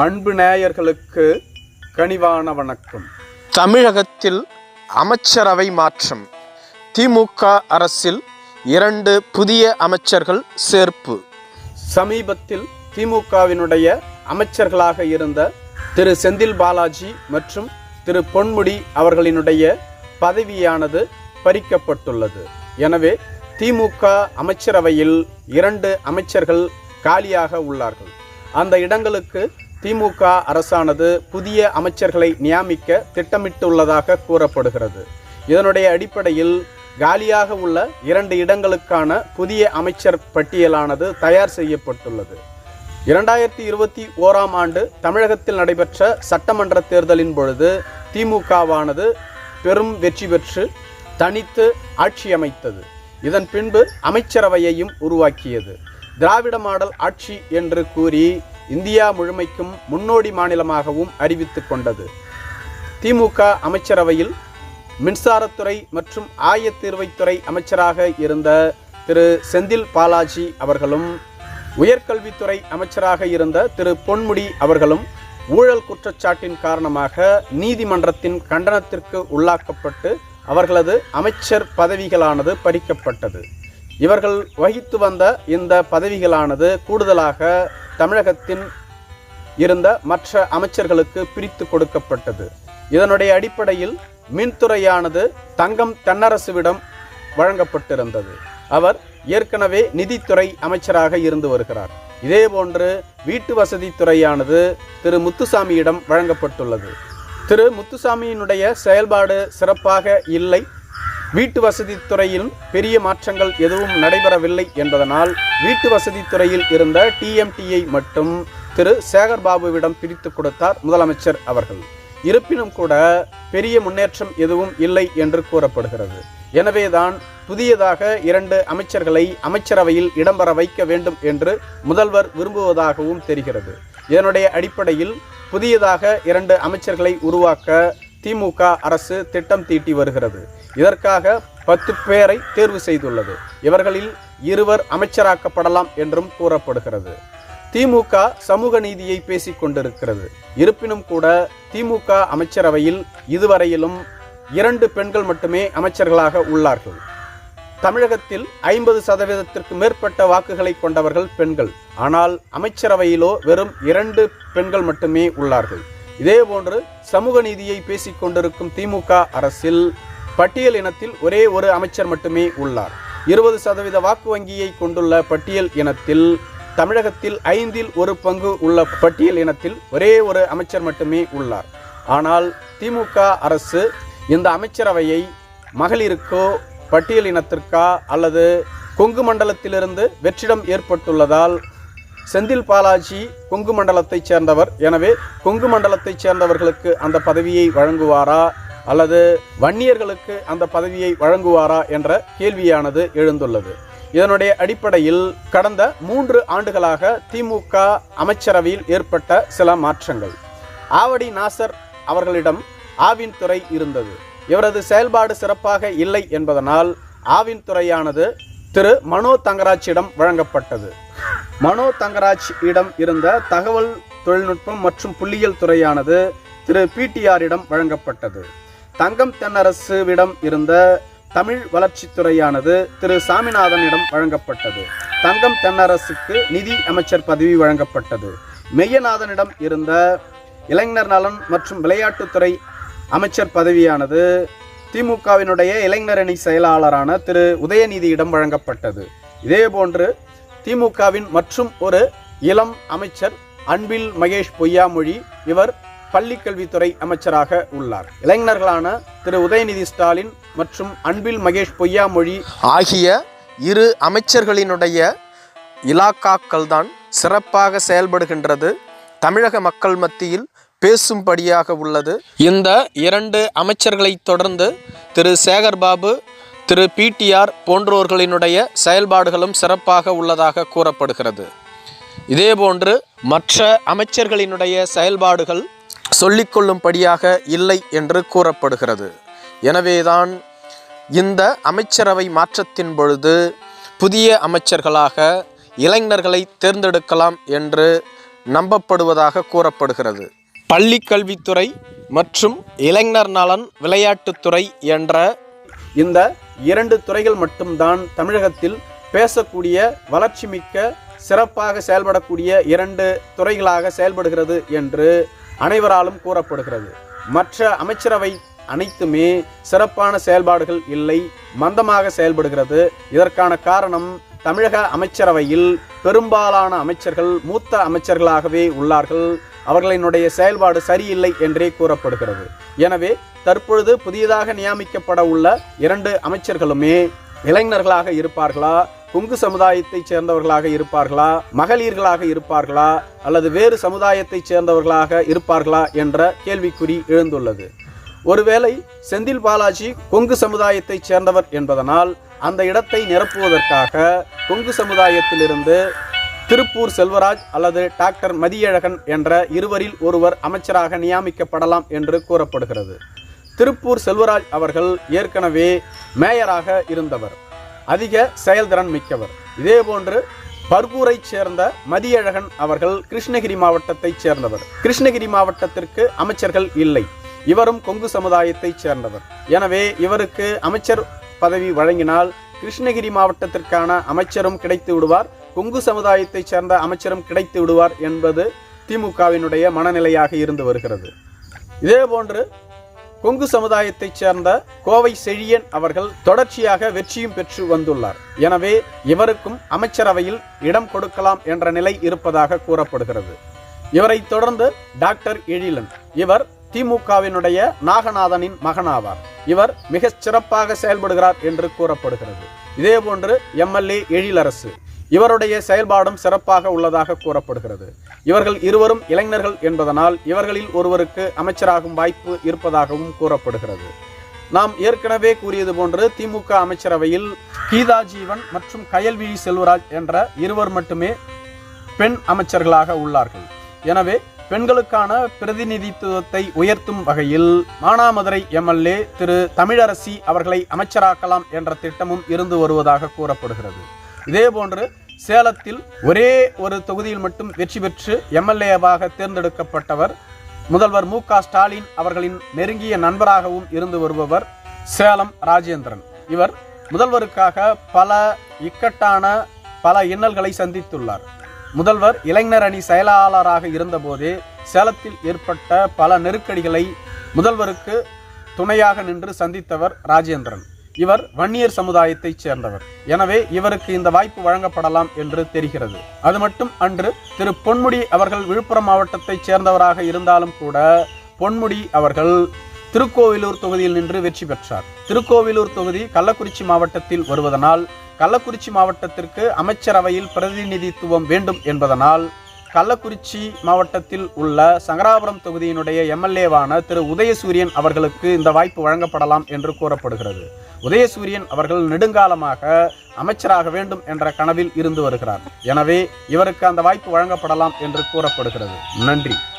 அன்பு நேயர்களுக்கு கனிவான வணக்கம். தமிழகத்தில் அமைச்சரவை மாற்றம். திமுக அரசில் இரண்டு புதிய அமைச்சர்கள் சேர்ப்பு. சமீபத்தில் திமுகவினுடைய அமைச்சர்களாக இருந்த திரு செந்தில் பாலாஜி மற்றும் திரு பொன்முடி அவர்களினுடைய பதவியானது பறிக்கப்பட்டுள்ளது. எனவே திமுக அமைச்சரவையில் இரண்டு அமைச்சர்கள் காலியாக உள்ளார்கள். அந்த இடங்களுக்கு திமுக அரசானது புதிய அமைச்சர்களை நியமிக்க திட்டமிட்டுள்ளதாக கூறப்படுகிறது. இதனுடைய அடிப்படையில் காலியாக உள்ள இரண்டு இடங்களுக்கான புதிய அமைச்சர் பட்டியலானது தயார் செய்யப்பட்டுள்ளது. இரண்டாயிரத்தி இருபத்தி ஓராம் ஆண்டு தமிழகத்தில் நடைபெற்ற சட்டமன்ற தேர்தலின் பொழுது திமுகவானது பெரும் வெற்றி பெற்று தனித்து ஆட்சி அமைத்தது. இதன் பின்பு அமைச்சரவையையும் உருவாக்கியது. திராவிட மாடல் ஆட்சி என்று கூறி இந்தியா முழுமைக்கும் முன்னோடி மாநிலமாகவும் அறிவித்து கொண்டது. திமுக அமைச்சரவையில் மின்சாரத்துறை மற்றும் ஆயத்தீர்வைத்துறை அமைச்சராக இருந்த திரு செந்தில் பாலாஜி அவர்களும் உயர்கல்வித்துறை அமைச்சராக இருந்த திரு பொன்முடி அவர்களும் ஊழல் குற்றச்சாட்டின் காரணமாக நீதிமன்றத்தின் கண்டனத்திற்கு உள்ளாக்கப்பட்டு அவர்களது அமைச்சர் பதவிகளானது பறிக்கப்பட்டது. இவர்கள் வகித்து வந்த இந்த பதவிகளானது கூடுதலாக தமிழகத்தின் இருந்த மற்ற அமைச்சர்களுக்கு பிரித்து கொடுக்கப்பட்டது. இதனுடைய அடிப்படையில் மின்துறையானது தங்கம் தென்னரசுவிடம் வழங்கப்பட்டிருந்தது. அவர் ஏற்கனவே நிதித்துறை அமைச்சராக இருந்து வருகிறார். இதேபோன்று வீட்டு வசதி துறையானது திரு முத்துசாமியிடம் வழங்கப்பட்டுள்ளது. திரு முத்துசாமியினுடைய செயல்பாடு சிறப்பாக இல்லை. வீட்டு வசதி துறையில் பெரிய மாற்றங்கள் எதுவும் நடைபெறவில்லை என்பதனால் வீட்டு வசதி துறையில் இருந்த டிஎம்டியை மட்டும் திரு சேகர் பாபுவிடம் பிரித்து கொடுத்தார் முதலமைச்சர் அவர்கள். இருப்பினும் கூட பெரிய முன்னேற்றம் எதுவும் இல்லை என்று கூறப்படுகிறது. எனவேதான் புதியதாக இரண்டு அமைச்சர்களை அமைச்சரவையில் இடம்பெற வைக்க வேண்டும் என்று முதல்வர் விரும்புவதாகவும் தெரிகிறது. இதனுடைய அடிப்படையில் புதியதாக இரண்டு அமைச்சர்களை உருவாக்க திமுக அரசு திட்டம் தீட்டி வருகிறது. இதற்காக பத்து பேரை தேர்வு செய்துள்ளது. இவர்களில் இருவர் அமைச்சராக்கப்படலாம் என்றும் கூறப்படுகிறது. திமுக சமூக நீதியை பேசிக் கொண்டிருக்கிறது. இருப்பினும் கூட திமுக அமைச்சரவையில் இதுவரையிலும் இரண்டு பெண்கள் மட்டுமே அமைச்சர்களாக உள்ளார்கள். தமிழகத்தில் ஐம்பது சதவீதத்திற்கு மேற்பட்ட வாக்குகளை கொண்டவர்கள் பெண்கள். ஆனால் அமைச்சரவையிலோ வெறும் இரண்டு பெண்கள் மட்டுமே உள்ளார்கள். இதேபோன்று சமூக நீதியை பேசிக் கொண்டிருக்கும் திமுக அரசில் பட்டியல் இனத்தில் ஒரே ஒரு அமைச்சர் மட்டுமே உள்ளார். இருபது சதவீத வாக்கு வங்கியை கொண்டுள்ள பட்டியல் இனத்தில் தமிழகத்தில் ஐந்தில் ஒரு பங்கு உள்ள பட்டியல் இனத்தில் ஒரே ஒரு அமைச்சர் மட்டுமே உள்ளார். ஆனால் திமுக அரசு இந்த அமைச்சரவையை மகளிருக்கோ பட்டியல் இனத்திற்கா அல்லது கொங்கு மண்டலத்திலிருந்து வெற்றிடம் ஏற்பட்டுள்ளதால் செந்தில் பாலாஜி கொங்கு மண்டலத்தைச் சேர்ந்தவர். எனவே கொங்கு மண்டலத்தைச் சேர்ந்தவர்களுக்கு அந்த பதவியை வழங்குவாரா? அல்லது வன்னியர்களுக்கு அந்த பதவியை வழங்குவாரா என்ற கேள்வியானது எழுந்துள்ளது. இதனுடைய அடிப்படையில் கடந்த மூன்று ஆண்டுகளாக திமுக அமைச்சரவையில் ஏற்பட்ட சில மாற்றங்கள். ஆவடி நாசர் அவர்களிடம் ஆவின் துறை இருந்தது. இவரது செயல்பாடு சிறப்பாக இல்லை என்பதனால் ஆவின் துறையானது திரு. மனோ தங்கராஜிடம் வழங்கப்பட்டது. மனோ தங்கராஜ் இடம் இருந்த தகவல் தொழில்நுட்பம் மற்றும் புள்ளியியல் துறையானது திரு பிடிஆரிடம் வழங்கப்பட்டது. தங்கம் தென்னரசுவிடம் இருந்த தமிழ் வளர்ச்சித்துறையானது திரு சாமிநாதனிடம் வழங்கப்பட்டது. தங்கம் தென்னரசுக்கு நிதி அமைச்சர் பதவி வழங்கப்பட்டது. மெய்யநாதனிடம் இருந்த இளைஞர் நலன் மற்றும் விளையாட்டுத்துறை அமைச்சர் பதவியானது திமுகவினுடைய இளைஞரணி செயலாளரான திரு உதயநிதியிடம் வழங்கப்பட்டது. இதேபோன்று திமுகவின் மற்றும் ஒரு இளம் அமைச்சர் அன்பில் மகேஷ் பொய்யாமொழி இவர் பள்ளிக்கல்வித்துறை அமைச்சராக உள்ளார். இளைஞர்களான திரு. உதயநிதி ஸ்டாலின் மற்றும் அன்பில் மகேஷ் பொய்யாமொழி ஆகிய இரு அமைச்சர்களினுடைய இலாக்காக்கள் தான் சிறப்பாக செயல்படுகின்றது. தமிழக மக்கள் மத்தியில் பேசும்படியாக உள்ளது. இந்த இரண்டு அமைச்சர்களை தொடர்ந்து திரு. சேகர்பாபு திரு பிடிஆர் போன்றோர்களினுடைய செயல்பாடுகளும் சிறப்பாக உள்ளதாக கூறப்படுகிறது. இதேபோன்று மற்ற அமைச்சர்களினுடைய செயல்பாடுகள் சொல்லிக்கொள்ளும்படியாக இல்லை என்று கூறப்படுகிறது. எனவேதான் இந்த அமைச்சரவை மாற்றத்தின் பொழுது புதிய அமைச்சர்களாக இளைஞர்களை தேர்ந்தெடுக்கலாம் என்று நம்பப்படுவதாக கூறப்படுகிறது. பள்ளி கல்வித்துறை மற்றும் இளைஞர் நலன் விளையாட்டுத்துறை என்ற இந்த இரண்டு துறைகள் மட்டும்தான் தமிழகத்தில் பேசக்கூடிய வளர்ச்சி மிக்க சிறப்பாக செயல்படக்கூடிய இரண்டு துறைகளாக செயல்படுகிறது என்று அனைவராலும் கூறப்படுகிறது. மற்ற அமைச்சரவை அனைத்துமே சிறப்பான செயல்பாடுகள் இல்லை மந்தமாக செயல்படுகிறது. இதற்கான காரணம் தமிழக அமைச்சரவையில் பெரும்பாலான அமைச்சர்கள் மூத்த அமைச்சர்களாகவே உள்ளார்கள். அவர்களினுடைய செயல்பாடு சரியில்லை என்றே கூறப்படுகிறது. எனவே தற்பொழுது புதியதாக நியமிக்கப்பட உள்ள இரண்டு அமைச்சர்களுமே இளைஞர்களாக இருப்பார்களா? கொங்கு சமுதாயத்தைச் சேர்ந்தவர்களாக இருப்பார்களா? மகளிர்களாக இருப்பார்களா? அல்லது வேறு சமுதாயத்தைச் சேர்ந்தவர்களாக இருப்பார்களா? என்ற கேள்விக்குறி எழுந்துள்ளது. ஒருவேளை செந்தில் பாலாஜி கொங்கு சமுதாயத்தைச் சேர்ந்தவர் என்பதனால் அந்த இடத்தை நிரப்புவதற்காக கொங்கு சமுதாயத்திலிருந்து திருப்பூர் செல்வராஜ் அல்லது டாக்டர் மதியழகன் என்ற இருவரில் ஒருவர் அமைச்சராக நியமிக்கப்படலாம் என்று கூறப்படுகிறது. திருப்பூர் செல்வராஜ் அவர்கள் ஏற்கனவே மேயராக இருந்தவர். அதிக செயல்திறன் மிக்கவர். இதேபோன்று பர்கூரைச் சேர்ந்த மதியழகன் அவர்கள் கிருஷ்ணகிரி மாவட்டத்தைச் சேர்ந்தவர். கிருஷ்ணகிரி மாவட்டத்திற்கு அமைச்சர்கள் இல்லை. இவரும் கொங்கு சமுதாயத்தைச் சேர்ந்தவர். எனவே இவருக்கு அமைச்சர் பதவி வழங்கினால் கிருஷ்ணகிரி மாவட்டத்திற்கான அமைச்சரும் கிடைத்து விடுவார். கொங்கு சமுதாயத்தை சேர்ந்த அமைச்சரும் கிடைத்து விடுவார் என்பது திமுகவினுடைய மனநிலையாக இருந்து வருகிறது. இதேபோன்று கொங்கு சமுதாயத்தைச் சேர்ந்த கோவை செழியன் அவர்கள் தொடர்ச்சியாக வெற்றியும் பெற்று வந்துள்ளார். எனவே இவருக்கும் அமைச்சரவையில் இடம் கொடுக்கலாம் என்ற நிலை இருப்பதாக கூறப்படுகிறது. இவரைத் தொடர்ந்து டாக்டர் எழிலன். இவர் திமுகவினுடைய நாகநாதனின் மகனாவார். இவர் மிகச் சிறப்பாக செயல்படுகிறார் என்று கூறப்படுகிறது. இதேபோன்று எம்எல்ஏ எழிலரசு. இவருடைய செயல்பாடும் சிறப்பாக உள்ளதாக கூறப்படுகிறது. இவர்கள் இருவரும் இளைஞர்கள் என்பதனால் இவர்களில் ஒருவருக்கு அமைச்சராகும் வாய்ப்பு இருப்பதாகவும் கூறப்படுகிறது. நாம் ஏற்கனவே கூறியது போன்று திமுக அமைச்சரவையில் கீதா ஜீவன் மற்றும் கயல்விழி செல்வராஜ் என்ற இருவர் மட்டுமே பெண் அமைச்சர்களாக உள்ளார்கள். எனவே பெண்களுக்கான பிரதிநிதித்துவத்தை உயர்த்தும் வகையில் மானாமதுரை எம்எல்ஏ திரு தமிழரசி அவர்களை அமைச்சராக்கலாம் என்ற திட்டமும் இருந்து வருவதாக கூறப்படுகிறது. இதேபோன்று சேலத்தில் ஒரே ஒரு தொகுதியில் மட்டும் வெற்றி பெற்று எம்எல்ஏவாக தேர்ந்தெடுக்கப்பட்டவர் முதல்வர் மு க ஸ்டாலின் அவர்களின் நெருங்கிய நண்பராகவும் இருந்து வருபவர் சேலம் ராஜேந்திரன். இவர் முதல்வருக்காக பல இக்கட்டான பல இன்னல்களை சந்தித்துள்ளார். முதல்வர் இளைஞர் அணி செயலாளராக இருந்தபோதே சேலத்தில் ஏற்பட்ட பல நெருக்கடிகளை முதல்வருக்கு துணையாக நின்று சந்தித்தவர் ராஜேந்திரன். இவர் வன்னியர் சமுதாயத்தைச் சேர்ந்தவர். எனவே இவருக்கு இந்த வாய்ப்பு வழங்கப்படலாம் என்று தெரிகிறது. அது மட்டும் அன்று திரு பொன்முடி அவர்கள் விழுப்புரம் மாவட்டத்தைச் சேர்ந்தவராக இருந்தாலும் கூட பொன்முடி அவர்கள் திருக்கோவிலூர் தொகுதியில் நின்று வெற்றி பெற்றார். திருக்கோவிலூர் தொகுதி கள்ளக்குறிச்சி மாவட்டத்தில் வருவதனால் கள்ளக்குறிச்சி மாவட்டத்திற்கு அமைச்சரவையில் பிரதிநிதித்துவம் வேண்டும் என்பதனால் கள்ளக்குறிச்சி மாவட்டத்தில் உள்ள சங்கராபுரம் தொகுதியினுடைய எம்எல்ஏவான திரு உதயசூரியன் அவர்களுக்கு இந்த வாய்ப்பு வழங்கப்படலாம் என்று கூறப்படுகிறது. உதயசூரியன் அவர்கள் நெடுங்காலமாக அமைச்சராக வேண்டும் என்ற கனவில் இருந்து வருகிறார். எனவே இவருக்கு அந்த வாய்ப்பு வழங்கப்படலாம் என்று கூறப்படுகிறது. நன்றி.